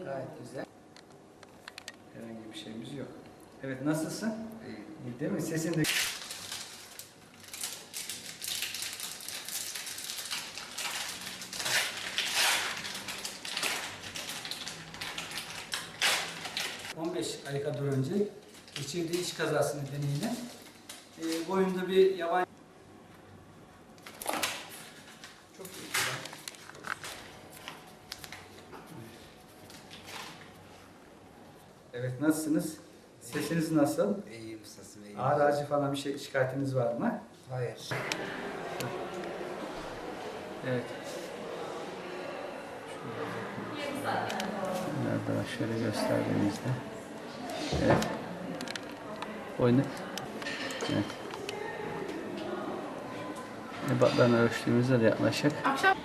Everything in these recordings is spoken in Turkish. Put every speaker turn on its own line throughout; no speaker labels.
Gayet güzel. Herhangi bir şeyimiz yok. Evet nasılsın?
İyi.
İyi değil mi? Sesin de... ...15 ay kadar önce geçirdiği iş kazası nedeniyle e, boyunda bir yabancı... Evet nasılsınız? Sesiniz nasıl?
İyiyim ustasım iyiyim.
Ağır ağacı falan bir şey şikayetiniz var mı?
Hayır.
Evet. Nerede var şöyle gösterdiğimizde. Evet. Oynat. Evet. Ebatlarını ölçtüğümüzde de yaklaşık.
Akşam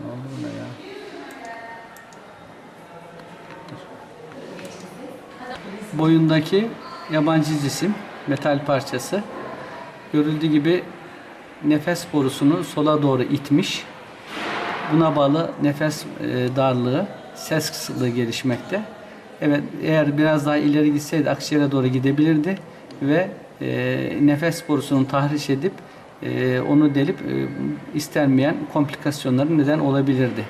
Ne oldu buna ya? Boyundaki yabancı cisim, metal parçası. Görüldüğü gibi nefes borusunu sola doğru itmiş. Buna bağlı nefes e, darlığı, ses kısıklığı gelişmekte. Evet, eğer biraz daha ileri gitseydi akciğere doğru gidebilirdi ve e, nefes borusunu tahriş edip e, onu delip e, istenmeyen komplikasyonların neden olabilirdi.